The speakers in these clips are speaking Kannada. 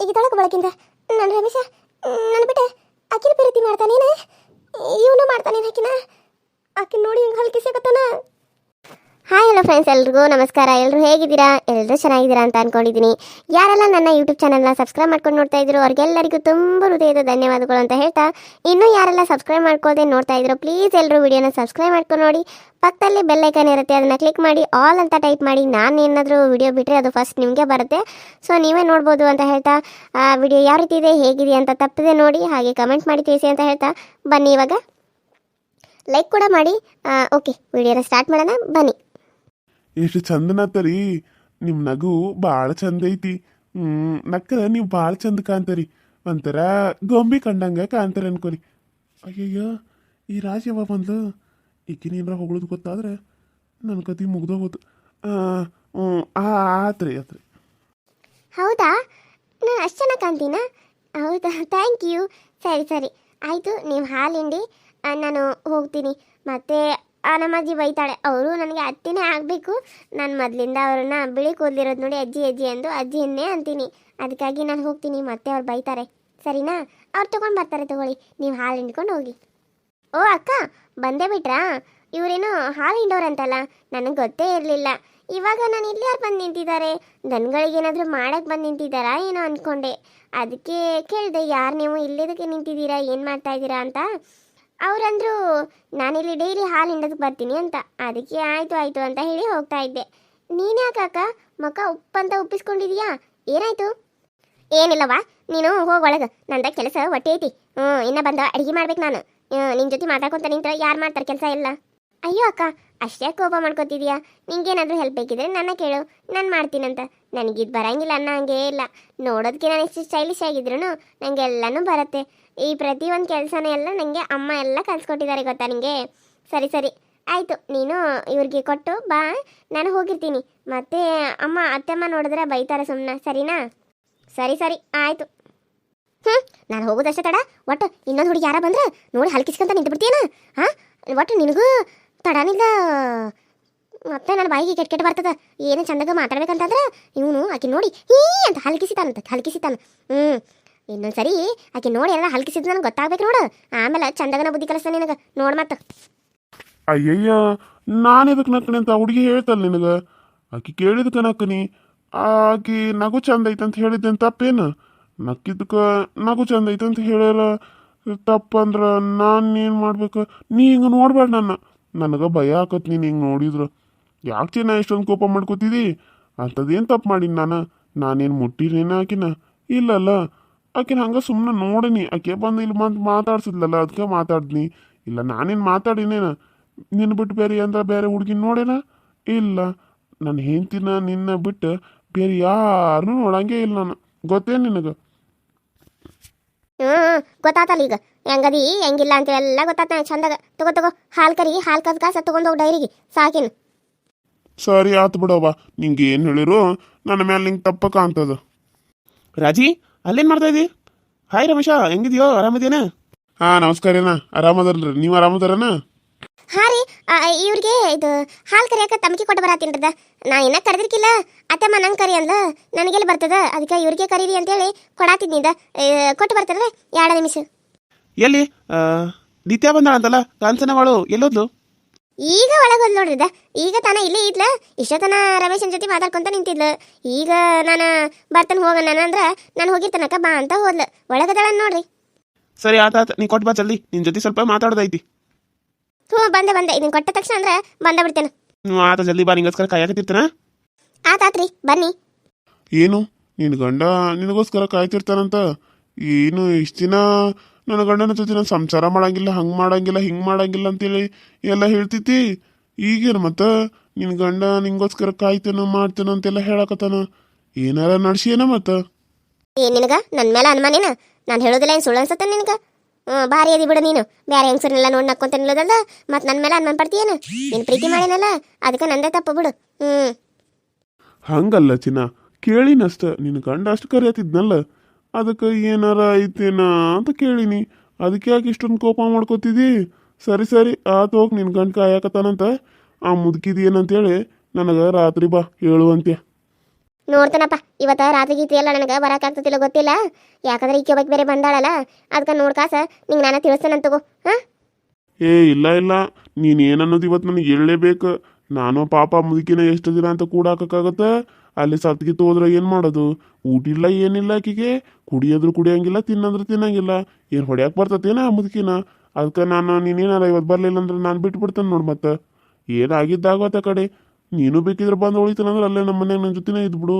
ಈಗ ತೊಳಕು ಬಳಕಿಂದ ನನ್ನ ರಮೇಶ ನನ್ನ ಬಿಟ್ಟೆ. ಆಕಿನ ಪ್ರೀತಿ ಮಾಡ್ತಾನೇನೆ? ಇವನು ಮಾಡ್ತಾನೇನು ಆಕಿನ ಆಕಿನ ನೋಡಿ ಹಿಂಗೆ ಹಲ್ಕಿಸಕತ್ತಾನ ಹಾಯ್ ಹಲೋ ಫ್ರೆಂಡ್ಸ್ ಎಲ್ರಿಗೂ ನಮಸ್ಕಾರ. ಎಲ್ಲರೂ ಹೇಗಿದ್ದೀರಾ? ಎಲ್ಲರೂ ಚೆನ್ನಾಗಿದ್ದೀರಾ ಅಂತ ಅಂದ್ಕೊಂಡಿದ್ದೀನಿ ಯಾರೆಲ್ಲ ನನ್ನ ಯೂಟ್ಯೂಬ್ ಚಾನಲ್ನ ಸಬ್ಸ್ಕ್ರೈಬ್ ಮಾಡ್ಕೊಂಡು ನೋಡ್ತಾ ಇದ್ರು ಅವ್ರಿಗೆಲ್ಲರಿಗೂ ತುಂಬ ಹೃದಯದ ಧನ್ಯವಾದಗಳು ಅಂತ ಹೇಳ್ತಾ, ಇನ್ನೂ ಯಾರೆಲ್ಲ ಸಬ್ಸ್ಕ್ರೈಬ್ ಮಾಡ್ಕೊಳ್ಳದೆ ನೋಡ್ತಾ ಇದ್ರು ಪ್ಲೀಸ್ ಎಲ್ಲರೂ ವಿಡಿಯೋನ ಸಬ್ಸ್ಕ್ರೈಬ್ ಮಾಡ್ಕೊಂಡು ನೋಡಿ. ಪಕ್ಕದಲ್ಲಿ ಬೆಲ್ ಐಕನ್ ಇರುತ್ತೆ, ಅದನ್ನು ಕ್ಲಿಕ್ ಮಾಡಿ ಆಲ್ ಅಂತ ಟೈಪ್ ಮಾಡಿ, ನಾನು ಏನಾದರೂ ವಿಡಿಯೋ ಬಿಟ್ಟರೆ ಅದು ಫಸ್ಟ್ ನಿಮಗೆ ಬರುತ್ತೆ. ಸೊ ನೀವೇ ನೋಡ್ಬೋದು ಅಂತ ಹೇಳ್ತಾ, ಆ ವಿಡಿಯೋ ಯಾವ ರೀತಿ ಇದೆ, ಹೇಗಿದೆ ಅಂತ ತಪ್ಪದೆ ನೋಡಿ, ಹಾಗೆ ಕಮೆಂಟ್ ಮಾಡಿ ತಿಳಿಸಿ ಅಂತ ಹೇಳ್ತಾ, ಬನ್ನಿ ಇವಾಗ. ಲೈಕ್ ಕೂಡ ಮಾಡಿ ಓಕೆ ವಿಡಿಯೋನ ಸ್ಟಾರ್ಟ್ ಮಾಡೋಣ, ಬನ್ನಿ. ಎಷ್ಟು ಚಂದನತ್ತರಿ ನಿಮ್ಮ ನಗು ಭಾಳ ಚಂದ ಐತಿ. ಹ್ಞೂ ನಕ್ಕರ ನೀವು ಭಾಳ ಚಂದ ಕಾಣ್ತರಿ. ಒಂಥರ ಗೊಂಬಿ ಕಂಡಂಗ ಕಾಣ್ತಾರೆ ಅನ್ಕೋರಿ. ಅಯ್ಯೋ ಈ ರಾಜ ಯಾವ ಬಂದು? ಈಗಿನೇನರ ಹೊಗಳದು ಗೊತ್ತಾದ್ರೆ ನನ್ನ ಕತಿ ಮುಗ್ದೋಗೋದು ಆತ್ರಿ ಆತ್ರಿ. ಹೌದಾ? ನಾನು ಅಷ್ಟು ಚೆನ್ನಾಗಿ ಕಾಣ್ತೀನಾ? ಹೌದಾ? Thank you. ಸರಿ ಸರಿ. ಆಯಿತು, ನೀವು ಹಾಲು ಹಿಂಡಿ. ನಾನು ಹೋಗ್ತೀನಿ. ಮತ್ತು ನಮ್ಮ ಅಜ್ಜಿ ಬೈತಾಳೆ, ಅವರು ನನಗೆ ಅತ್ತಿನೇ ಆಗಬೇಕು. ನಾನು ಮೊದಲಿಂದ ಅವ್ರನ್ನ ಬಿಳಿ ಕೂದಲಿರೋದು ನೋಡಿ ಅಜ್ಜಿ ಅಜ್ಜಿ ಎಂದು ಅಜ್ಜಿಯನ್ನೇ ಅಂತೀನಿ. ಅದಕ್ಕಾಗಿ ನಾನು ಹೋಗ್ತೀನಿ, ಮತ್ತೆ ಅವ್ರು ಬೈತಾರೆ. ಸರಿನಾ? ಅವ್ರು ತೊಗೊಂಡು ಬರ್ತಾರೆ, ತಗೊಳ್ಳಿ. ನೀವು ಹಾಲು ಹಿಂಡ್ಕೊಂಡು ಹೋಗಿ. ಓ, ಅಕ್ಕ, ಬಂದೇ ಬಿಟ್ರಾ? ಇವರೇನು ಹಾಲು ಹಿಂಡೋರಂತಲ್ಲ? ನನಗೆ ಗೊತ್ತೇ ಇರಲಿಲ್ಲ. ಇವಾಗ ನಾನು ಇಲ್ಲಿ ಯಾರು ಬಂದು ನಿಂತಿದ್ದಾರೆ? ದನಗಳಿಗೇನಾದರೂ ಮಾಡಕ್ಕೆ ಬಂದು ನಿಂತಿದ್ದಾರಾ ಏನೋ ಅಂದ್ಕೊಂಡೆ ಅದಕ್ಕೆ ಕೇಳಿದೆ, ಯಾರು ನೀವು ಇಲ್ಲಿದಕ್ಕೆ ನಿಂತಿದ್ದೀರಾ, ಏನು ಮಾಡ್ತಾ ಇದ್ದೀರಾ ಅಂತ. ಅವರಂದ್ರು, ನಾನಿಲ್ಲಿ ಡೈಲಿ ಹಾಲು ಹಿಂಡೋದಕ್ಕೆ ಬರ್ತೀನಿ ಅಂತ. ಅದಕ್ಕೆ ಆಯಿತು ಆಯಿತು ಅಂತ ಹೇಳಿ ಹೋಗ್ತಾ ಇದ್ದೆ. ನೀನ್ಯಾಕೆ ಅಕ್ಕ ಮಕ್ಕ ಉಪ್ಪಂತ ಉಪ್ಪಿಸ್ಕೊಂಡಿದೀಯಾ? ಏನಾಯ್ತು? ಏನಿಲ್ಲವಾ ನೀನು ಹೋಗೊಳಗ ನಂದ ಕೆಲಸ ಹೊಟ್ಟೆ ಐತಿ ಹ್ಞೂ ಇನ್ನ ಬಂದ ಅಡುಗೆ ಮಾಡ್ಬೇಕು ನಾನು. ನಿನ್ನ ಜೊತೆ ಮಾತಾಡ್ಕೊಂತ ನಿಂತ್ರ ಯಾರು ಮಾಡ್ತಾರೆ ಕೆಲಸ ಎಲ್ಲ? ಅಯ್ಯೋ ಅಕ್ಕ, ಅಷ್ಟೇ ಕೋಪ ಮಾಡ್ಕೋತಿದ್ಯಾ? ನಿಂಗೇನಾದರೂ ಹೆಲ್ಪ್ ಬೇಕಿದ್ರೆ ನನ್ನ ಕೇಳು. ನಾನು ಮಾಡ್ತೀನಂತ. ನನಗಿದು ಬರಂಗಿಲ್ಲ ಅನ್ನ ಹಂಗೇ ಇಲ್ಲ. ನೋಡೋದಕ್ಕೆ ನಾನು ಎಷ್ಟು ಸ್ಟೈಲಿಶ್ ಆಗಿದ್ರು ನನಗೆ ಎಲ್ಲನೂ ಬರುತ್ತೆ. ಈ ಪ್ರತಿಯೊಂದು ಕೆಲಸನ ಎಲ್ಲ ನನಗೆ ಅಮ್ಮ ಎಲ್ಲ ಕಲ್ಸ್ಕೊಟ್ಟಿದ್ದಾರೆ ಗೊತ್ತಾ ನಿನಗೆ ಸರಿ ಸರಿ. ಆಯಿತು, ನೀನು ಇವ್ರಿಗೆ ಕೊಟ್ಟು ಬಾ, ನಾನು ಹೋಗಿರ್ತೀನಿ. ಮತ್ತೆ ಅಮ್ಮ ಅತ್ತೆಮ್ಮ ನೋಡಿದ್ರೆ ಬೈತಾರೆ ಸುಮ್ಮನೆ ಸರಿನಾ? ಸರಿ ಸರಿ, ಆಯಿತು. ಹ್ಞೂ ನಾನು ಹೋಗೋದಷ್ಟೇ ತಡ. ಒಟ್ಟು ಇನ್ನೊಂದು ಹುಡುಗಿ ಯಾರ ಬಂದ್ರೆ ನೋಡಿ ಹಲ್ಕಿಸ್ಕೊಂತ ನಿಂತು ಬಿಡ್ತೀಯನ ಹಾಂ ಒಟ್ಟು ನಿನಗೂ ತಡನಿಲ್ಲ. ಮತ್ತೆ ನನ್ನ ಬಾಯಿಗೆ ಕೆಟ್ಟ ಕೆಟ್ಟ ಬರ್ತದ. ಏನು ಚಂದಾಗ ಮಾತಾಡ್ಬೇಕಂತಂದ್ರೆ ಇವನು ಆಕೆ ನೋಡಿ ಹೀ ಅಂತ ಹಲ್ಕಿಸಿತಾನಂತ, ಹಲ್ಕಿಸಿತಾನ. ಹ್ಞೂ ಇನ್ನೊಂದು ಸರಿ ಆಕೆ ನೋಡಿ ಎಲ್ಲ ಹಲ್ಕಿಸಿದ್ ನನಗೆ ಗೊತ್ತಾಗ್ಬೇಕು ನೋಡು. ಆಮೇಲೆ ಚಂದಗನ ಬುದ್ಧಿ ಕಲಿಸ್ತಾನೆ ನಿನಗೆ. ನೋಡ್ ಮತ್ತೆ ಅಯ್ಯಯ್ಯ, ನಾನು ಇದಕ್ಕೆ ನಕ್ಕಣಿ ಅಂತ ಹುಡುಗಿ ಹೇಳ್ತಲ್ಲ ನಿನಗೆ? ಆಕೆ ಕೇಳಿದಕ್ಕೆ ನಕ್ಕನಿ ಆಕೆ ನಗು ಚಂದ ಐತೆ ಅಂತ ತಪ್ಪೇನು? ನಕ್ಕಿದ್ದಕ್ಕೆ ನಗು ಚಂದ ಐತೆ ಅಂತ ಹೇಳಲ್ಲ. ತಪ್ಪಂದ್ರೆ ನಾನು ಏನು ಮಾಡ್ಬೇಕು? ನೀ ಹಿಂಗೆ ನೋಡ್ಬೇಡ ನನ್ನ. ನನಗೆ ಭಯ ಆಕತ್ ನೀನು ಹಿಂಗೆ ನೋಡಿದ್ರು. ಯಾಕೆ ಚಿನ್ನ ಇಷ್ಟೊಂದು ಕೋಪ ಮಾಡ್ಕೋತಿದ್ದಿ ಅಂಥದ್ದೇನು ತಪ್ಪು ಮಾಡೀನಿ ನಾನು? ನಾನೇನು ಮುಟ್ಟಿರೇನ ಆಕಿನ? ಇಲ್ಲಲ್ಲ. ಆಕಿನ ಹಂಗೆ ಸುಮ್ಮನೆ ನೋಡಿನಿ. ಆಕೆ ಬಂದು ಇಲ್ಲಿ ಬಂದು ಮಾತಾಡ್ಸಿದ್ಲಲ್ಲ ಅದಕ್ಕೆ ಮಾತಾಡ್ನಿ ಇಲ್ಲ ನಾನೇನು ಮಾತಾಡಿನೇನು? ನಿನ್ನ ಬಿಟ್ಟು ಬೇರೆ ಅಂದ್ರೆ ಬೇರೆ ಹುಡುಗಿನ ನೋಡೇನ? ಇಲ್ಲ. ನನ್ನ ಹೆಂಡ್ತಿನ ನಿನ್ನ ಬಿಟ್ಟು ಬೇರೆ ಯಾರನ್ನೂ ನೋಡಂಗೆ ಇಲ್ಲ ನಾನು. ಗೊತ್ತೇನು ನಿನಗೆ? ಹ್ಞೂ ಗೊತ್ತಾತಲ್ಲ ಈಗ. ಹೆಂಗದಿ ಹೆಂಗಿಲ್ಲ ಅಂತ ಎಲ್ಲ ಗೊತ್ತಾತ ಚಂದಾಗ. ತಗೋ ತಗೋ. ಹಾಲು ಕರಿ ಹಾಲು ಕಸ್ ಕಾಸ ತಗೊಂಡು ಹೋಗಿ ಡೈರಿಗೆ. ಸಾಕಿನ. ಸರಿ ಆತು ಬಿಡವ್ವ. ನಿಂಗೆ ಏನು ಹೇಳಿರು? ನನ್ನ ಮೇಲೆ ನಿಂಗೆ ತಪ್ಪ ಕಾಣ್ತದ. ರಾಜಿ ಅಲ್ಲೇನು ಮಾಡ್ತಾ ಇದ್ದಿ ಹಾಯ್ ರಮೇಶ ಹೆಂಗಿದ್ಯೋ? ಆರಾಮಿದೇನ ಹಾಂ ನಮಸ್ಕಾರ ಏನ ಆರಾಮದಲ್ರಿ. ನೀವು ಆರಾಮದಾರನ ಹಾ ರೀ. ಆ, ಇವ್ರಿಗೆ ಇದು ಹಾಲು ಕರಿಯಾಕ ತಮಕಿ ಕೊಟ್ಟು ಬರತ್ತೀನ್ರದ ನಾ ಇನ್ನ ಕರೆದಿರ್ಕಿಲ್ಲ. ಅತ್ತಮ್ಮ ನಂಗೆ ಕರಿ ಅಂದ ನನಗೆಲ್ಲಿ ಬರ್ತದ? ಅದಕ್ಕೆ ಇವ್ರಿಗೆ ಕರೀರಿ ಅಂತೇಳಿ ಕೊಡಾತಿದ್ನಿಂದ ಕೊಟ್ಟು ಬರ್ತದ್ರೆ ಎರಡು ನಿಮಿಷ. ಎಲ್ಲಿ? ನಿತ್ಯ ಬಂದಾಳಂತಲ್ಲ? ಕಾಂಚನವಾಳು. ಎಲ್ಲೋದ್ಲು? ಈಗ ಒಳಗೆ ಹೋದ್ ನೋಡ್ರಿದ ಈಗ ತಾನ ಇಲ್ಲೇ ಇದ್ಲ. ಇಷ್ಟತನ ರಮೇಶನ್ ಜೊತೆ ಮಾತಾಡ್ಕೊಂತ ನಿಂತಿದ್ಲು. ಈಗ ನಾನು ಬರ್ತಾನೆ ಹೋಗೋಣ ಅಂದ್ರೆ ನಾನು ಹೋಗಿರ್ತನಕ ಬಾ ಅಂತ ಹೋದ್ಲು. ಒಳಗದಳ ನೋಡ್ರಿ. ಸರಿ ಆತ ಆತ. ನೀ ಕೊಟ್ಟು ಬಾ ಜಲ್ದಿ. ನಿನ್ನ ಜೊತೆ ಸ್ವಲ್ಪ ಮಾತಾಡೋದೈತಿ. ಹ್ಞೂ ಬಂದೆ ಬಂದೆ. ಇದನ್ನ ಕೊಟ್ಟ ತಕ್ಷಣ ಅಂದ್ರೆ ಬಂದ ಬಿಡ್ತೇನೆ. ಹ್ಞೂ ಆತ ಜಲ್ದಿ ಬಾ. ನಿಂಗೋಸ್ಕರ ಕಾಯಕತ್ತಿರ್ತಾನ? ಆತಾತ್ರಿ ಬನ್ನಿ. ಏನು? ನಿನ್ನ ಗಂಡ ನಿನಗೋಸ್ಕರ ಕಾಯ್ತಿರ್ತಾನಂತ? ಏನು ಇಷ್ಟು ದಿನ ನನ್ನ ಗಂಡನ ಜೊತೆ ನಾನು ಸಂಸಾರ ಮಾಡಂಗಿಲ್ಲ ಹಂಗೆ ಮಾಡಂಗಿಲ್ಲ ಹಿಂಗೆ ಮಾಡಂಗಿಲ್ಲ ಅಂತೇಳಿ ಎಲ್ಲ ಹೇಳ್ತಿತಿ ಈಗೇನು ಮತ್ತೆ? ನಿನ್ನ ಗಂಡ ನಿಂಗೋಸ್ಕರ ಕಾಯ್ತೇನೋ ಮಾಡ್ತೇನೋ ಅಂತೆಲ್ಲ ಹೇಳಕತ್ತಾನ. ಏನಾರ ನಡ್ಸಿಯೇನ ಮತ್ತೆ? ಏ ನಿನಗ? ನನ್ನ ಮೇಲೆ ಅನುಮಾನೇನ ನಾನು ಹೇಳೋದಿಲ್ಲ ಏನು ಸುಳ್ಳು ಅನ್ಸತ್ತೆ ನಿನಗ? ಭಾರಿ ಅದಿ ಬಿಡು ನೀನು. ಬೇರೆ ಹೆಂಗ್ಸರ್ನೆಲ್ಲ ನೋಡಿ ನಕ್ಕೊಂತ ನಿಲ್ಲೋದಲ್ಲ ಮತ್ತು ನನ್ನ ಮೇಲೆ ಅನುಮಾನ ಪಡ್ತೀಯೇನು ನೀನು ಪ್ರೀತಿ ಮಾಡೇನಲ್ಲ ಅದಕ್ಕೆ ನಂದೇ ತಪ್ಪು ಬಿಡು. ಹ್ಞೂ ಹಂಗಲ್ಲ ಚಿನ್ನ. ಕೇಳಿನಷ್ಟ. ನಿನ್ನ ಗಂಡ ಅಷ್ಟು ಕರೆಯತ್ತಿದ್ನಲ್ಲ. ಅದಕ್ಕೆ ಏನಾರ ಐತೇನ ಅಂತ ಕೇಳಿನಿ. ಅದಕ್ಕೆ ಯಾಕೆ ಇಷ್ಟೊಂದು ಕೋಪ ಮಾಡ್ಕೋತಿದ್ದಿ ಸರಿ ಸರಿ ಆತ ಹೋಗಿ ನಿನ್ನ ಗಂಡ ಕಾಯಕತ್ತಾನಂತ. ಆ ಮುದುಕಿದಿ ಏನಂತೇಳಿ ನನಗೆ ರಾತ್ರಿ ಬಾ ಹೇಳು ಅಂತ್ಯ. ನೋಡ್ತಾನಪ್ಪ ಇವತ್ತ ರಾತ್ರಿ ಗೀತಿ ಎಲ್ಲ ನನಗೆ ಬರಕಾಗ್ತದಿಲ್ಲ ಗೊತ್ತಿಲ್ಲ. ಯಾಕಂದ್ರೆ ಈಕೆ ಬಗ್ಗೆ ಬೇರೆ ಬಂದಾಳಲ್ಲ ಅದಕ್ಕೆ ನೋಡ್ಕಾಸ ನಿಂಗೆ ನಾನು ತಿಳಿಸ್ತಾನಂತ ತಗೋ ಹಾ? ಏ ಇಲ್ಲ ಇಲ್ಲ ನೀನು ಏನನ್ನೋದು ಇವತ್ತು ನನಗೆ ಹೇಳಲೇಬೇಕು. ನಾನು ಪಾಪ ಮುದುಕಿನ ಎಷ್ಟು ದಿನ ಅಂತ ಕೂಡಾಕಕ್ಕಾಗತ್ತ? ಅಲ್ಲಿ ಸತ್ಗಿತ್ತು ಹೋದ್ರೆ ಏನು ಮಾಡೋದು? ಊಟ ಇಲ್ಲ, ಏನಿಲ್ಲ ಆಕಿಗೆ. ಕುಡಿಯೋದ್ರು ಕುಡಿಯಂಗಿಲ್ಲ, ತಿನ್ನಂದ್ರೆ ತಿನ್ನಂಗಿಲ್ಲ. ಏನು ಹೊಡ್ಯಾಕೆ ಬರ್ತತೇನ ಆ ಮುದುಕಿನ? ಅದಕ್ಕೆ ನಾನು ನೀನೇನಾರ ಇವತ್ತು ಬರಲಿಲ್ಲ ಅಂದ್ರೆ ನಾನು ಬಿಟ್ಬಿಡ್ತೇನೆ ನೋಡಿ ಮತ್ತೆ. ಏನಾಗಿದ್ದಾಗತ್ತ ಕಡೆ? ನೀನು ಬೇಕಿದ್ರೆ ಬಂದು ಉಳಿತಾನಂದ್ರೆ ಅಲ್ಲೇ ನಮ್ಮ ಮನೆಯಾಗ ನನ್ನ ಜೊತೆನೇ ಇದ್ಬಿಡು.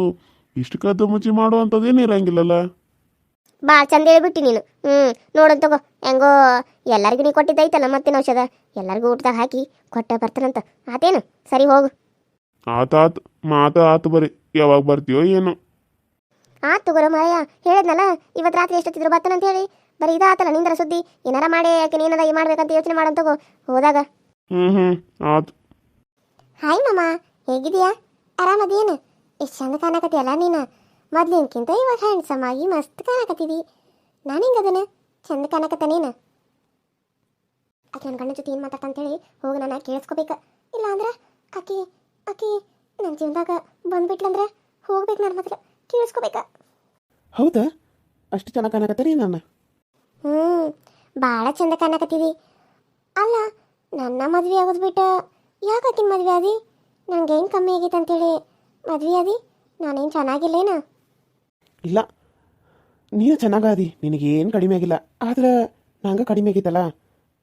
ಇಷ್ಟು ಕದ್ದು ಮುಚ್ಚಿ ಮಾಡುವಂಥದ್ದೇನು ಇರಂಗಿಲ್ಲಲ್ಲ. ಭಾಳ ಚಂದ ಹೇಳ್ಬಿಟ್ಟಿ ನೀನು. ಹ್ಞೂ ನೋಡೋಣ ತಗೋ. ಹೆಂಗೋ ಎಲ್ಲರಿಗೂ ನೀ ಕೊಟ್ಟಿದ್ದೈತಲ್ಲ ಮತ್ತೇನು ಔಷಧ? ಎಲ್ಲರಿಗೂ ಊಟದಾಗ ಹಾಕಿ ಕೊಟ್ಟ ಬರ್ತಾನಂತ. ಆತೇನು? ಸರಿ ಹೋಗು. ಆತಾತ್ ಮಾತ ಆತು ಬರೀ. ಯಾವಾಗ ಬರ್ತೀಯೋ ಏನು. ಆತು ತಗೋರ ಮಾರಯ್ಯ ಹೇಳಿದ್ನಲ್ಲ ಇವತ್ತು ರಾತ್ರಿ ಎಷ್ಟೊತ್ತಿದ್ರು ಬರ್ತಾನಂತ ಹೇಳಿ. ಬರೀ ಇದಾತಲ್ಲ ನಿಂದ್ರ ಸುದ್ದಿ. ಏನಾರ ಮಾಡಿ ಯಾಕೆ ನೀನದ ಈ ಮಾಡ್ಬೇಕಂತ ಯೋಚನೆ ಮಾಡೋಣ ತಗೋ. ಹೋದಾಗ. ಹ್ಞೂ ಹ್ಞೂ ಆತು. ಹಾಯ್ ಮಾಮ ಹೇಗಿದೀಯಾ ಆರಾಮದೇನು? ಎಷ್ಟು ಚಂದ ಕಾಣಕತ್ತೀಯಲ್ಲ ನೀನು. ಮೊದ್ಲಿನ್ಕಿಂತ ಇವಾಗ ಹ್ಯಾಂಡ್ಸಮ್ ಆಗಿ ಮಸ್ತ್ ಕಾಣಕತ್ತೀವಿ ನಾನು ಹಿಂಗದನ ಚಂದ ಕಾಣಕತ್ತಾನೇನ ನೀನು. ಆಕೆ ನನ್ನ ಗಂಡನ ಜೊತೆ ಏನು ಮಾತಾಡ್ತಂತೇಳಿ ಹೋಗಿ ನಾನು ಕೇಳಿಸ್ಕೋಬೇಕು. ಇಲ್ಲ ಅಂದ್ರೆ ಆಕಿ ಆಕೆ ನನ್ನ ಜೀವನದಾಗ ಬಂದ್ಬಿಟ್ಲಂದ್ರೆ ಹೋಗ್ಬೇಕು ನನ್ನ ಮಾತ್ರ ಕೇಳಿಸ್ಕೋಬೇಕ. ಹೌದಾ? ಅಷ್ಟು ಚೆನ್ನಾಗಿ ಕಾಣಕತ್ತೀರಿ ನಾನು ಹ್ಞೂ ಭಾಳ ಚಂದ ಕಾಣಕತ್ತೀವಿ ಅಲ್ಲ ನನ್ನ ಮದ್ವೆ ಆಗೋದು ಬಿಟ್ಟು ಯಾಕೆ ಆಕಿನ ಮದುವೆ ಆದಿ? ನಂಗೇನು ಕಮ್ಮಿ ಆಗೈತೆ ಅಂತೇಳಿ ಮದ್ವೆ ಆದಿ ನಾನೇನು ಚೆನ್ನಾಗಿಲ್ಲೇನ? ಇಲ್ಲ. ನೀನು ಚೆನ್ನಾಗಾದಿ ನಿನಗೇನು ಕಡಿಮೆ ಆಗಿಲ್ಲ. ಆದ್ರೆ ನಂಗೆ ಕಡಿಮೆ ಆಗಿತ್ತಲ್ಲ.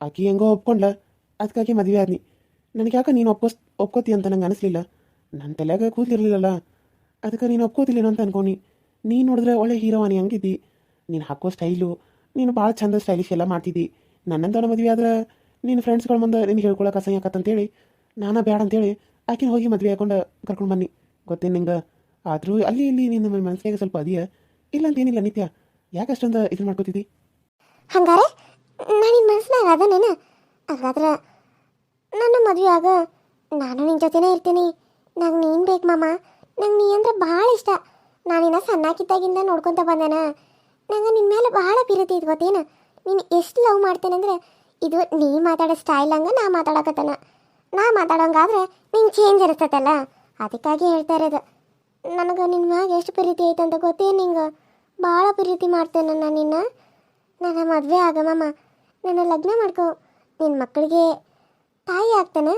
ಆಕಿ ಹೆಂಗೋ ಒಪ್ಕೊಂಡ್ಲ. ಅದಕ್ಕಾಗಿ ಮದುವೆ ಆದ್ನಿ. ನನಗೆ ಯಾಕೆ ನೀನು ಒಪ್ಕೋಸ್, ಒಪ್ಕೋತಿ ಅಂತ ನಂಗೆ ಅನಿಸ್ಲಿಲ್ಲ. ನನ್ನ ತಲೆಯಾಗ ಕೂತಿರ್ಲಿಲ್ಲಲ್ಲ. ಅದಕ್ಕೆ ನೀನು ಒಪ್ಕೋತಿಲ್ಲೇನೋ ಅಂತ ಅನ್ಕೊನಿ ನೀನು ನೋಡಿದ್ರೆ ಒಳ್ಳೆ ಹೀರೋವಾನಿ ಹಂಗಿದ್ದಿ. ನೀನು ಹಾಕೋ ಸ್ಟೈಲು, ನೀನು ಭಾಳ ಚಂದ ಸ್ಟೈಲಿಶ್ ಎಲ್ಲ ಮಾಡ್ತಿದ್ದಿ. ನನ್ನಂತವನ ಮದುವೆ ಆದ್ರೆ ನಿನ್ನ ಫ್ರೆಂಡ್ಸ್ಗಳ ಮುಂದೆ ನಿನಗೆ ಹೇಳ್ಕೊಳಕ್ಕೆ ಅಸಹ್ಯ ಆಕತ್ತಂತೇಳಿ, ನಾನು ಬೇಡ ಅಂತೇಳಿ ಆಕಿನ ಹೋಗಿ ಮದುವೆ ಹಾಕೊಂಡು ಕರ್ಕೊಂಡು ಬನ್ನಿ. ಗೊತ್ತೇನು ನಿಂಗೆ? ಆದರೂ ಅಲ್ಲಿ, ಇಲ್ಲಿ ನಿನ್ನ ಮನಸ್ಸಿಗೆ ಸ್ವಲ್ಪ ಅದೆಯಾ? ಇಲ್ಲ ಅಂತ ಏನಿಲ್ಲ ನಿತ್ಯ? ಯಾಕೆ ಅಷ್ಟೊಂದು ಇದು ಮಾಡ್ಕೋತಿದ್ದಿ? ಹಂಗಾರೆ, ನಾನು ನಿನ್ನ ಮನಸ್ಸಿನಾಗ ಅದನೇನ ಹಾಗಾದ್ರೆ ನನ್ನ ಮದುವೆ ಆಗ ನಾನು ನಿನ್ನ ಜೊತೆನೇ ಇರ್ತೀನಿ. ನಂಗೆ ನೀನು ಬೇಕು ಮಾಮ. ನಂಗೆ ನೀ ಅಂದ್ರೆ ಭಾಳ ಇಷ್ಟ. ನಾನಿನ್ನ ಸಣ್ಣಾಕಿದ್ದಾಗಿಂದ ನೋಡ್ಕೊತ ಬಂದನ. ನಂಗೆ ನಿನ್ನ ಮೇಲೆ ಭಾಳ ಪ್ರೀತಿ ಇದು ಗೊತ್ತೇನ? ನೀನು ಎಷ್ಟು ಲವ್ ಮಾಡ್ತೇನಂದ್ರೆ ಇದು ನೀ ಮಾತಾಡೋ ಸ್ಟೈಲ್ ಹಂಗೆ ನಾ ಮಾತಾಡಕತ್ತನ. ನಾ ಮಾತಾಡೋಂಗಾದ್ರೆ ನಿಂಗೆ ಚೇಂಜ್ ಇರ್ತೈತಲ್ಲ ಅದಕ್ಕಾಗಿ ಹೇಳ್ತಾ ಇರೋದು. ನನಗೆ ನಿನ್ನ ಮ್ಯಾಗ ಎಷ್ಟು ಪ್ರೀತಿ ಐತೆ ಅಂತ ಗೊತ್ತೇ ನಿಂಗೆ. ಭಾಳ ಪ್ರೀತಿ ಮಾಡ್ತೇನೆ ನಾನು ನಿನ್ನ. ನನ್ನ ಮದುವೆ ಆಗ ಮಾಮ. ನನ್ನ ಲಗ್ನ ಮಾಡ್ಕೊ. ನಿನ್ನ ಮಕ್ಕಳಿಗೆ ತಾಯಿ ಆಗ್ತಾನೆ.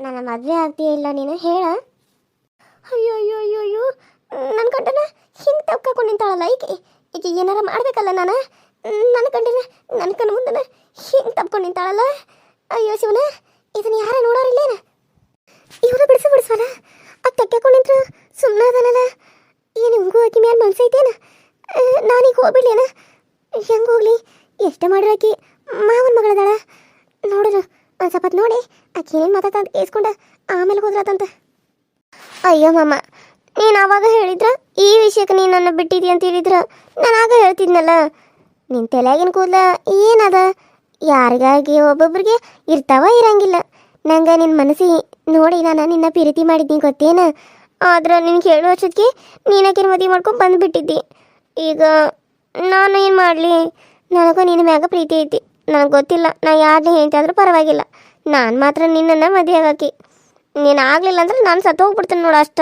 ನನ್ನ ಮದುವೆ ಆಗ್ತೀಯ ಇಲ್ಲ ನೀನು ಹೇಳ. ಅಯ್ಯೋ ಅಯ್ಯೋ ಅಯ್ಯೋ ಅಯ್ಯೋ. ನನ್ನ ಕಂಡನ ಹಿಂಗೆ ತಪ್ಕೊಂಡು ನಿಂತಾಳಲ್ಲ. ಈಕೆ ಈಗ ಏನಾರ ಮಾಡಬೇಕಲ್ಲ ನಾನು? ನನ್ನ ಗಂಡನ, ನನ್ನ ಕಣ್ಣು ಮುಂದನ ಹಿಂಗೆ ತಪ್ಕೊಂಡು ನಿಂತಾಳಲ್ಲ. ಅಯ್ಯೋ, ಶಿವನ. ಇದನ್ನ ಯಾರ ನೋಡೋರಿಲ್ಲೇನ? ಇವನ ಬಿಡಿಸು ಬಿಡಿಸ್ವಲ್ಲ ಅದು ನಿಂತ್ರ ಸುಮ್ಮನೆ ಏನು ಹಿಂಗೂ ಆಕಿ ಮ್ಯಾಲ ಮನ್ಸೈತೇನ ನಾನೀಗ ಹೋಗ್ಬಿಡ್ಲೇನ? ಹೆಂಗೆ ಹೋಗ್ಲಿ? ಎಷ್ಟು ಮಾಡಿರಾಕಿ ಮಾವನ ಮಗಳದಾಳ. ನೋಡಿರು ಒಂದು ಸ್ವಲ್ಪ ನೋಡಿ. ಆಕಿ ಏನು ಮಾತಾಡ್ತ ಏಸ್ಕೊಂಡ ಆಮೇಲೆ ಹೋದ್ರಾತಂತ. ಅಯ್ಯೋ ಮಾಮ, ನೀನು ಆವಾಗ ಹೇಳಿದ್ರ, ಈ ವಿಷಯಕ್ಕೆ ನೀನು ನನ್ನ ಬಿಟ್ಟಿದಿ ಅಂತ ಹೇಳಿದ್ರ, ನಾನು ಆಗ ಹೇಳ್ತಿದ್ನಲ್ಲ. ನಿನ್ನ ತಲೆಯಾಗಿನ ಕೂದಲ ಏನದ? ಯಾರಿಗಾಗಿ ಒಬ್ಬೊಬ್ರಿಗೆ ಇರ್ತಾವ ಇರಂಗಿಲ್ಲ. ನಂಗೆ ನಿನ್ನ ಮನಸ್ಸಿ ನೋಡಿ ನಾನು ನಿನ್ನ ಪ್ರೀತಿ ಮಾಡಿದ್ದೀನಿ ಗೊತ್ತೇನ? ಆದ್ರೆ ನಿನಗೆ ಹೇಳೋ ವರ್ಷಕ್ಕೆ ನೀನಾಕಿನ ಮದುವೆ ಮಾಡ್ಕೊಂಡು ಬಂದುಬಿಟ್ಟಿದ್ದಿ. ಈಗ ನಾನು ಏನು ಮಾಡಲಿ? ನನಗೂ ನಿನ್ನ ಮ್ಯಾಗ ಪ್ರೀತಿ ಐತಿ. ನನಗೆ ಗೊತ್ತಿಲ್ಲ. ನಾ ಯಾರನ್ನೇ ಹೇಳ್ತಾದ್ರೂ ಪರವಾಗಿಲ್ಲ. ನಾನು ಮಾತ್ರ ನಿನ್ನನ್ನು ಮದುವೆ ಆಗಾಕಿ ನೀನು ಆಗಲಿಲ್ಲ ಅಂದ್ರೆ ನಾನು ಸತ್ತು ಹೋಗ್ಬಿಡ್ತೀನಿ ನೋಡು ಅಷ್ಟ.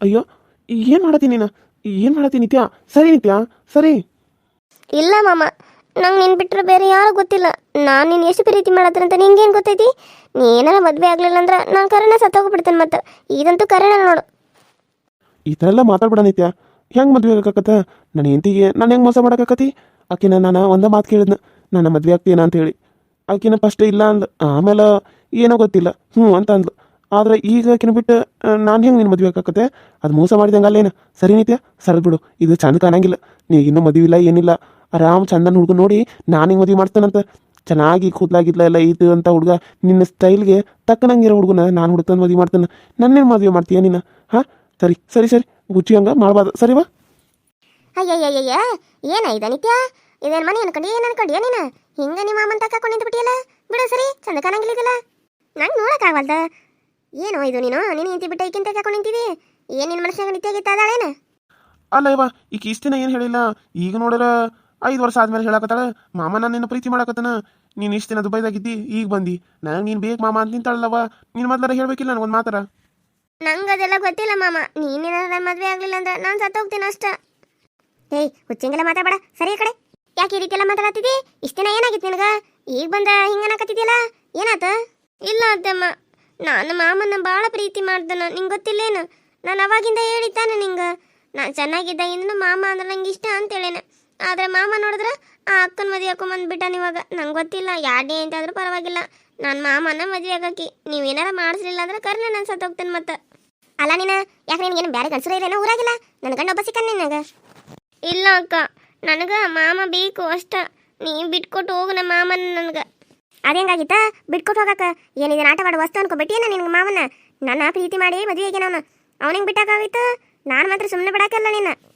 ಅಯ್ಯೋ ಏನು ಮಾಡತ್ತೀನಿ ನೀನು? ಏನು ಮಾಡತ್ತೀನಿ ನಿತ್ಯ? ಸರಿ ನಿತ್ಯ? ಸರಿ. ಇಲ್ಲ ಮಾಮ. ನಂಗೆ ನಿನ್ನ ಬಿಟ್ಟರೆ ಬೇರೆ ಯಾರು ಗೊತ್ತಿಲ್ಲ. ನಾನು ನೀನು ಎಷ್ಟು ಪ್ರೀತಿ ಮಾಡತ್ತಂತ ನಿಂಗೇನು ಗೊತ್ತೈತಿ? ನೀ ಏನಾರ ಮದುವೆ ಆಗಲಿಲ್ಲ ಅಂದ್ರೆ ನಾನು ಕರೆನ ಸತ್ತೋಗ್ಬಿಡ್ತೇನೆ ಮತ್ತೆ. ಇದಂತೂ ಕರೆನ ನೋಡು. ಈ ಥರ ಎಲ್ಲ ಮಾತಾಡ್ಬೇಡ ನಿತ್ಯ. ಹೆಂಗೆ ಮದುವೆ ಆಗಕತ್ತ ನನ್ನ ಹೆಂಡತಿಗೆ ನಾನು ಹೆಂಗೆ ಮೋಸ ಮಾಡೋಕ್ಕಾಕತಿ ಆಕಿನ ನಾನು ಒಂದೇ ಮಾತು ಕೇಳಿದ್ನ. ನನ್ನ ಮದುವೆ ಆಗ್ತೀನ ಅಂತೇಳಿ ಆಕಿನ ಫಸ್ಟ್ ಇಲ್ಲ ಅಂದ್ ಆಮೇಲೆ ಏನೋ ಗೊತ್ತಿಲ್ಲ. ಹ್ಞೂ ಅಂತ ಅಂದ್ಲು. ಆದ್ರೆ ಈಗ ಆಕಿನ ಬಿಟ್ಟು ನಾನು ಹೆಂಗೆ ನಿನ್ನ ಮದುವೆ ಆಗಕತ್ತೆ ಅದು ಮೋಸ ಮಾಡಿದಂಗೆ ಅಲ್ಲೇನು? ಸರಿ ನಿತ್ಯ, ಸರದ್ ಬಿಡು. ಇದು ಚಂದ ಕಾಣಂಗಿಲ್ಲ. ನೀವು ಇನ್ನೂ ಮದುವೆ ಇಲ್ಲ, ಏನಿಲ್ಲ. ಆರಾಮ್ ಚಂದನ ಹುಡುಗ ನೋಡಿ ನಾನು ಹಿಂಗೆ ಮದುವೆ ಮಾಡ್ತಾನಂತ. ಚೆನ್ನಾಗಿ ಕೂದಲಾಗಿದ್ಲ ಎಲ್ಲ ಇದು ಅಂತ ಹುಡುಗ. ನಿನ್ನ ಸ್ಟೈಲ್ಗೆ ತಕ್ಕನಂಗಿರೋ ಹುಡುಗನ ನಾನು ಹುಡುಕ್ತಾನೆ ಮದುವೆ ಮಾಡ್ತಾನೆ. ನನ್ನೇನು ಮದುವೆ ಮಾಡ್ತೀಯ ನೀನು? ಹಾಂ? ಸರಿ ಸರಿ ಸರಿ. ಹುಚ್ಚಿ ಹಂಗೆ ಮಾಡಬಾರ್ದು. ಸರಿವಾ ಅಯ್ಯಯ್ಯಯ್ಯಯ್ಯ ಇದ ನಿತ್ಯ? ಇದೇನು ಮನೆ ಅನ್ಕೊಂಡು ಏನು ಅನ್ಕೊಂಡ್ಯ ನೀನು? ಹಿಂಗೆ ನಿಮ್ಮ ಮಾಮನ್ ತಕ್ಕ ನಿಂತು ಬಿಟ್ಟಿಯಲ್ಲ ಬಿಡು ಸರಿ. ಚಂದ ಕಾಣಂಗಿಲ್ಲ ನಂಗೆ ನೋಡೋಕ್ಕಾಗಲ್ದ. ಏನೋ ಇದು ನೀನು? ನೀನು ನಿಂತಿ ಬಿಟ್ಟ ಈಗಿಂತ ತಕೊಂಡು ನಿಂತಿದಿ? ಏನು ನಿನ್ನ ಮನಸ್ಸಿನಾಗ ನಿತ್ಯ ಆಗಿತ್ತಾಳೇನು ಅಲ್ಲ ಇವ ಈಗ ಇಷ್ಟಿನ ಏನು ಹೇಳಿಲ್ಲ? ಈಗ ನೋಡಿರ ಐದು ವರ್ಷ ಆದ್ಮೇಲೆ ಹೇಳಕತ್ತಾಳ, ಮಾಮ, ನಾನು ನಿನ್ನ ಪ್ರೀತಿ ಮಾಡಕತ್ತಾನ. ನೀನು ಇಷ್ಟು ದಿನ ದುಬೈದಾಗಿದ್ದಿ ಈಗ ಬಂದಿ. ನಂಗೆ ನೀನು ಬೇಕು ಮಾಮ ಅಂತ ನಿಂತಾಳಲ್ಲವ ನೀನು ಮೊದ್ಲಾರ ಹೇಳ್ಬೇಕಿಲ್ಲ ನನಗೊಂದು ಮಾತಾರ? ನಂಗೆ ಅದೆಲ್ಲ ಗೊತ್ತಿಲ್ಲ ಮಾಮ. ನೀನೇನಾರ ನನ್ನ ಮದುವೆ ಆಗಲಿಲ್ಲ ಅಂದ್ರೆ ನಾನು ಸತ್ತೋಗ್ತೀನಿ ಅಷ್ಟ. ಏಯ್, ಹುಚ್ಚಂಗೆಲ್ಲ ಮಾತಾಡಬೇಡ. ಸರಿ ಕಡೆ. ಯಾಕೆ ಈ ರೀತಿ ಎಲ್ಲ ಮಾತಾಡತ್ತಿದ್ದಿ ಇಷ್ಟ ದಿನ ಏನಾಗಿತ್ತು ನಿನಗೆ? ಈಗ ಬಂದ ಹಿಂಗನಕತ್ತಿದ್ಯಲ್ಲ ಏನಾತ? ಇಲ್ಲ ಅತ್ತಮ್ಮ. ನಾನು ಮಾಮನ ಭಾಳ ಪ್ರೀತಿ ಮಾಡ್ದನ. ನಿಂಗೆ ಗೊತ್ತಿಲ್ಲೇನು? ನಾನು ಅವಾಗಿಂದ ಹೇಳಿದ್ದಾನೆ ನಿಂಗೆ. ನಾನು ಇನ್ನು ಮಾಮ ಅಂದ್ರೆ ನಂಗೆ ಇಷ್ಟ ಅಂತೇಳೇನೆ ಆದ್ರೆ ಮಾಮ ನೋಡಿದ್ರೆ ಆ ಅಕ್ಕನ ಮದುವೆ ಹಾಕೊಂಬಂದ್ಬಿಟ್ಟಾನ ಇವಾಗ. ನಂಗೆ ಗೊತ್ತಿಲ್ಲ ಯಾರೇ ಅಂತಾದ್ರೂ ಪರವಾಗಿಲ್ಲ. ನನ್ನ ಮಾಮನ ಮದುವೆ ಆಗಾಕಿ ನೀವೇನಾರ ಮಾಡಿಸ್ಲಿಲ್ಲ ಅಂದ್ರೆ ಕರ್ನ ನಾನು ಸತ್ತೋಗ್ತೇನೆ ಮತ್ತೆ. ಅಲ್ಲ ನೀನು ಯಾಕೆ ನಿನಗೇನು ಬೇರೆ ಗಂಡಸರು ಇರೇನೋ ಊರಾಗಿಲ್ಲ? ನನ್ನ ಗಂಡ ಒಬ್ಬ ಸಿಕ್ಕನ್ ನಿನಗೆ. ಇಲ್ಲ ಅಕ್ಕ ನನಗೆ ಮಾಮ ಬೇಕು ಅಷ್ಟ. ನೀ ಬಿಟ್ಕೊಟ್ಟು ಹೋಗು ನಮ್ಮ ಮಾಮನ ನನಗೆ. ಅದೇಂಗಾಗಿತ್ತ ಬಿಟ್ಕೊಟ್ಟು ಹೋಗಕ್ಕ ಏನಿದೆ ಆಟವಾಡ ವಸ್ತು ಅನ್ಕೊಬಿಟ್ಟಿಯೇನ ನಿನಗೆ ಮಾಮನ? ನನ್ನ ಪ್ರೀತಿ ಮಾಡಿ ಮದುವೆಗೆ ನಾನು. ಅವನು ಅವನಿಗೆ ಬಿಟ್ಟಾಕಾಗಿತ್ತು ನಾನು ಮಾತ್ರ ಸುಮ್ಮನೆ ಬಿಡಾಕಲ್ಲ ನೀನು.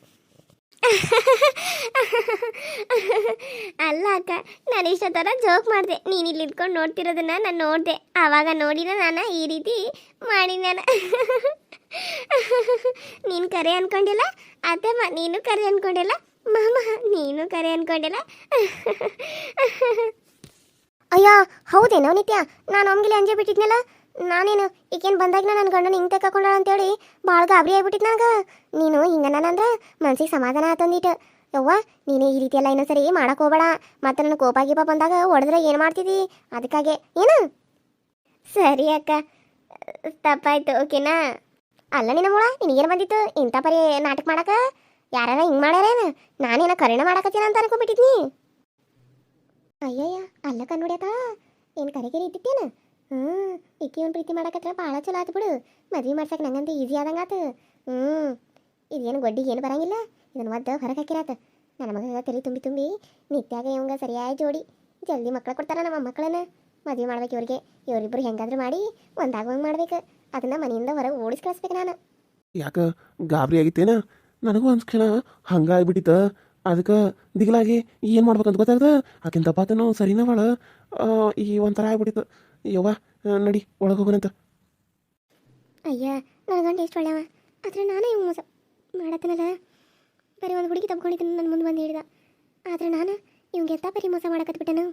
ಅಲ್ಲ ಅಕ್ಕ ನಾನು ಇಷ್ಟ ಥರ ಜೋಕ್ ಮಾಡಿದೆ. ನೀನು ಇಲ್ಲಿ ಇಟ್ಕೊಂಡು ನೋಡ್ತಿರೋದನ್ನ ನಾನು ನೋಡಿದೆ. ಆವಾಗ ನೋಡಿದ ನಾನು ಈ ರೀತಿ ಮಾಡಿ ನಾನು. ನೀನು ಕರೆ ಅನ್ಕೊಂಡಿಲ್ಲ? ಮಾ ನೀನು ಕರೆ ಅನ್ಕೊಂಡಿಲ್ಲ? ಮಾಮ, ನೀನು ಕರೆ ಅನ್ಕೊಂಡಿಲ್ಲ? ಅಯ್ಯ, ಹೌದೇನೋ ನಿತ್ಯ? ನಾನು ಒಮ್ಗಿಲೆ ಅಂಜೆ ಬಿಟ್ಟಿದ್ನಲ್ಲ? ನಾನೇನು, ಈಗೇನು ಬಂದಾಗ ನನ್ನ ಗಂಡನ ಹಿಂಗೆ ತೆಕ್ಕೊಂಡ ಅಂತೇಳಿ ಭಾಳ ಗಾಬರಿ ಆಗ್ಬಿಟ್ಟಿತ್ತು ನನಗೆ ನೀನು ಹಿಂಗೆ ನಾನಂದ್ರೆ ಮನ್ಸಿಗೆ ಸಮಾಧಾನ ಆತಂದಿಟ್ಟು ಯವ್ವ, ನೀನು ಈ ರೀತಿ ಎಲ್ಲ ಇನ್ನೊಂದ್ಸರಿ ಮಾಡಕ್ಕೆ ಹೋಗಬೇಡ. ಮತ್ತೆ ನನ್ನ ಕೋಪ ಗೀಪ ಬಂದಾಗ ಹೊಡೆದ್ರೆ ಏನು ಮಾಡ್ತಿದ್ದಿ ಅದಕ್ಕಾಗೆ, ಏನು? ಸರಿ ಅಕ್ಕ. ತಪ್ಪಾಯ್ತು, ಓಕೆನಾ? ಅಲ್ಲ ನಿನ್ನ ಮೂಳ, ನಿನಗೇನು ಬಂದಿತ್ತು? ಇಂಥ ಪರಿ ನಾಟಕ ಮಾಡಕ? ಯಾರ ಹಿಂಗೆ ಮಾಡ್ಯಾರೇನ? ನಾನೇನ ಕರೆಣ ಮಾಡಕತ್ತೀನ ಅಂತ ಅನ್ಕೊಂಡ್ಬಿಟ್ಟಿದ್ನಿ. ಅಯ್ಯಯ್ಯ, ಅಲ್ಲ ಕಣ್ಣು ಏನು ಕರೆಗಿರಿ ಇಟ್ಟಿತ್ತೇನ? ಹ್ಞೂ ಇಕ್ಕಿ ಒಂದು ಪ್ರೀತಿ ಮಾಡಕತ್ರ ಭಾಳ ಚಲೋ ಆತು ಬಿಡು. ಮದ್ವೆ ಮಾಡ್ಸಕ್ಕೆ ನಂಗಂತ ಈಸಿ ಆದಂಗೆ ಆತು. ಹ್ಞೂ, ಇದೇನು ಗೊಡ್ಡಿಗೆ ಏನು ಬರಂಗಿಲ್ಲ. ಇದನ್ನು ಒದ್ದು ಹೊರಗೆ ಹಾಕಿರಾತ. ನನ್ನ ಮಗ ತಲೆ ತುಂಬಿ ತುಂಬಿ ನಿತ್ಯಾಗ ಇವಂಗ ಸರಿಯಾಗಿ ಜೋಡಿ ಜಲ್ದಿ ಮಕ್ಳು ಕೊಡ್ತಾರ ನಮ್ಮ ಮಕ್ಕಳನ್ನ ಮದುವೆ ಮಾಡ್ಬೇಕು ಇವ್ರಿಗೆ. ಇವರಿಬ್ಬರು ಹೆಂಗಾದ್ರೂ ಮಾಡಿ ಒಂದಾಗುವಂಗೆ ಮಾಡ್ಬೇಕು. ಅದನ್ನ ಮನೆಯಿಂದ ಹೊರಗೆ ಓಡಿಸ್ಕಳಿಸ್ಬೇಕು ನಾನು. ಯಾಕ ಗಾಬರಿ ಆಗಿತ್ತೇನ? ನನಗೂ ಅನ್ಸ್ಕ್ಷಣ ಹಂಗಾಗ್ಬಿಟ್ಟಿತ್ತ ಅದಕ್ಕೆ ದಿಗ್ಲಾಗಿ ಏನು ಮಾಡ್ಬೇಕಂತ ಗೊತ್ತಾಗ್ದ? ಆಕಿನ ತಪಾತನೂ ಸರಿನ ಭಾಳ ಈ ಒಂಥರ ಆಗ್ಬಿಟ್ಟಿತ್ತು. ಯವ್ವ ನಡಿ, ಒಳಗೆ ಹೋಗೋಣಂತ. ಅಯ್ಯ, ನನ್ನ ಗಂಡ ಎಷ್ಟು ಒಳ್ಳೆವ ಆದರೆ ನಾನೇ ಇವ್ ಮೋಸ ಮಾಡತ್ತನಲ್ಲ? ಬರೀ ಒಂದು ಹುಡುಗಿ ತಪ್ಕೊಂಡಿದ್ದೀನಿ ನನ್ನ ಮುಂದೆ ಬಂದು ಹೇಳಿದ. ಆದರೆ ನಾನು ಇವಂಗೆ ಎಂಥ ಬರೀ ಮೋಸ ಮಾಡಕತ್ಬಿಟ್ಟೆನು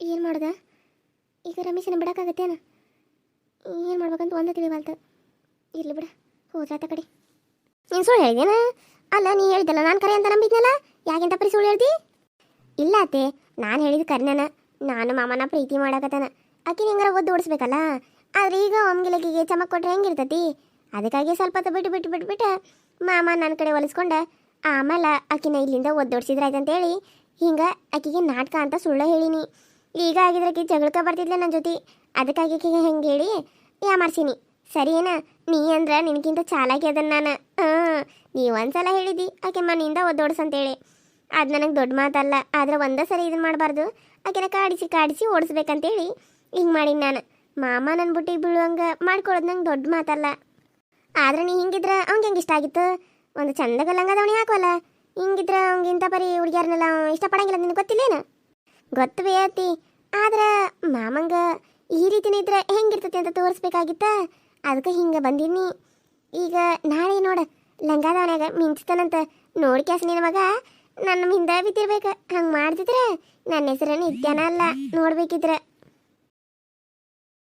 ಏನು ಮಾಡ್ದೆ? ಈಗ ರಮೇಶನ ಬಿಡೋಕ್ಕಾಗತ್ತೇನ ಏನು ಮಾಡ್ಬೇಕಂತ ಒಂದೇ ತಿಳಿವಲ್ತ. ಇರಲಿ ಬಿಡ, ಹೋದ್ರಾತ ಕಡೆ. ನೀನು ಸುಳ್ಳು ಹೇಳಿದೇನ ಅಲ್ಲ, ನೀ ಹೇಳಿದ್ದಲ್ಲ, ನಾನು ಕರೆ ಅಂತ ನಂಬಿದ್ನಲ್ಲ? ಯಾಕೆಂತ ಪರಿ ಸುಳ್ಳು ಹೇಳ್ದಿ? ಇಲ್ಲ ಅತ್ತೆ, ನಾನು ಹೇಳಿದ ಕರ್ನನ ನಾನು ಮಾಮನ ಪ್ರೀತಿ ಮಾಡಕತ್ತಾನ. ಆಕೆ ಹೆಂಗಾರ ಒದ್ದು ಓಡಿಸ್ಬೇಕಲ್ಲ? ಆದ್ರೆ ಈಗ ಒಮ್ಗಿಲಕಿಗೆ ಚಮಕ್ ಕೊಟ್ರೆ ಹೆಂಗಿರ್ತತಿ? ಅದಕ್ಕಾಗಿ ಸ್ವಲ್ಪ ಹೊತ್ತು ಬಿಟ್ಟು ಬಿಟ್ಟು ಬಿಟ್ಬಿಟ್ಟು ಬಿಟ್ಟು ಮಾಮ ನನ್ನ ಕಡೆ ಒಲಿಸ್ಕೊಂಡ, ಆಮೇಲೆ, ಆಕಿನ ಇಲ್ಲಿಂದ ಒದ್ದೋಡ್ಸಿದ್ರಾಯ್ತಂತೇಳಿ ಹಿಂಗ ಆಕಿಗೆ ನಾಟಕ ಅಂತ ಸುಳ್ಳು ಹೇಳಿನಿ. ಈಗ ಆಗಿದ್ರೆ ಆಕಿ ಜಗಳಕ ಬರ್ತಿದ್ಲೆ ನನ್ನ ಜೊತೆ. ಅದಕ್ಕಾಗಿ ಆಕಿಗೆ ಹೆಂಗೆ ಹೇಳಿ ಯಾಮಾರ್ಸಿನಿ ಸರಿನಾ ನೀ ಅಂದ್ರೆ ನಿನಗಿಂತ ಚಾಲಾಗಿ ಅದನ್ನ ನಾನು. ಹಾಂ, ನೀ ಒಂದ್ಸಲ ಹೇಳಿದಿ, ಆಕೆ ಮನೆಯಿಂದ ಒದ್ದೋಡ್ಸಂತೇಳಿ ಅದು ನನಗೆ ದೊಡ್ಡ ಮಾತಲ್ಲ, ಆದ್ರೆ ಒಂದೇ ಸರಿ ಇದನ್ನ ಮಾಡಬಾರ್ದು. ಆಕೆನ ಕಾಡಿಸಿ ಕಾಡಿಸಿ ಓಡಿಸ್ಬೇಕಂತೇಳಿ ಹಿಂಗೆ ಮಾಡೀನಿ ನಾನು. ಮಾಮ ನನ್ನ ಬುಟ್ಟಿಗೆ ಬೀಳುವಂಗೆ ಮಾಡ್ಕೊಳ್ಳೋದು ನಂಗೆ ದೊಡ್ಡ ಮಾತಲ್ಲ. ಆದ್ರೆ ನೀ ಹಿಂಗಿದ್ರೆ ಅವ್ನಿಗೆ ಹೆಂಗೆ ಇಷ್ಟ ಆಗಿತ್ತು? ಒಂದು ಚಂದ ಲಂಗದವಣಿ ಹಾಕೋಲ್ಲ ಹಿಂಗಿದ್ರೆ ಅವ್ನಿಗೆ ಇಂಥ ಪರಿ ಹುಡುಗಿಯರನ್ನೆಲ್ಲ ಇಷ್ಟಪಡಂಗಿಲ್ಲ ನಿನಗೆ ಗೊತ್ತಿಲ್ಲೇನು? ಗೊತ್ತು ಬೇಯತಿ ಆದ್ರೆ ಮಾಮಂಗ ಈ ರೀತಿನೇ ಇದ್ರೆ ಹೆಂಗಿರ್ತತಿ ಅಂತ ತೋರಿಸ್ಬೇಕಾಗಿತ್ತ? ಅದಕ್ಕೆ ಹಿಂಗೆ ಬಂದೀನಿ ಈಗ ನಾಳೆ ನೋಡ ಲಂಗಾದವನಾಗ ಮಿಂಚ್ತಾನಂತ ನೋಡಿ ಕ್ಯಾಸ ನಿನ್ನ ಮಗ? ನನ್ನ ಹಿಂದೆ ಬಿದ್ದಿರ್ಬೇಕು. ಹಂಗೆ ಮಾಡ್ತಿದ್ರೆ ನನ್ನ ಹೆಸರನ್ನು ಇದ್ದಾನ ಅಲ್ಲ, ನೋಡ್ಬೇಕಿದ್ರೆ.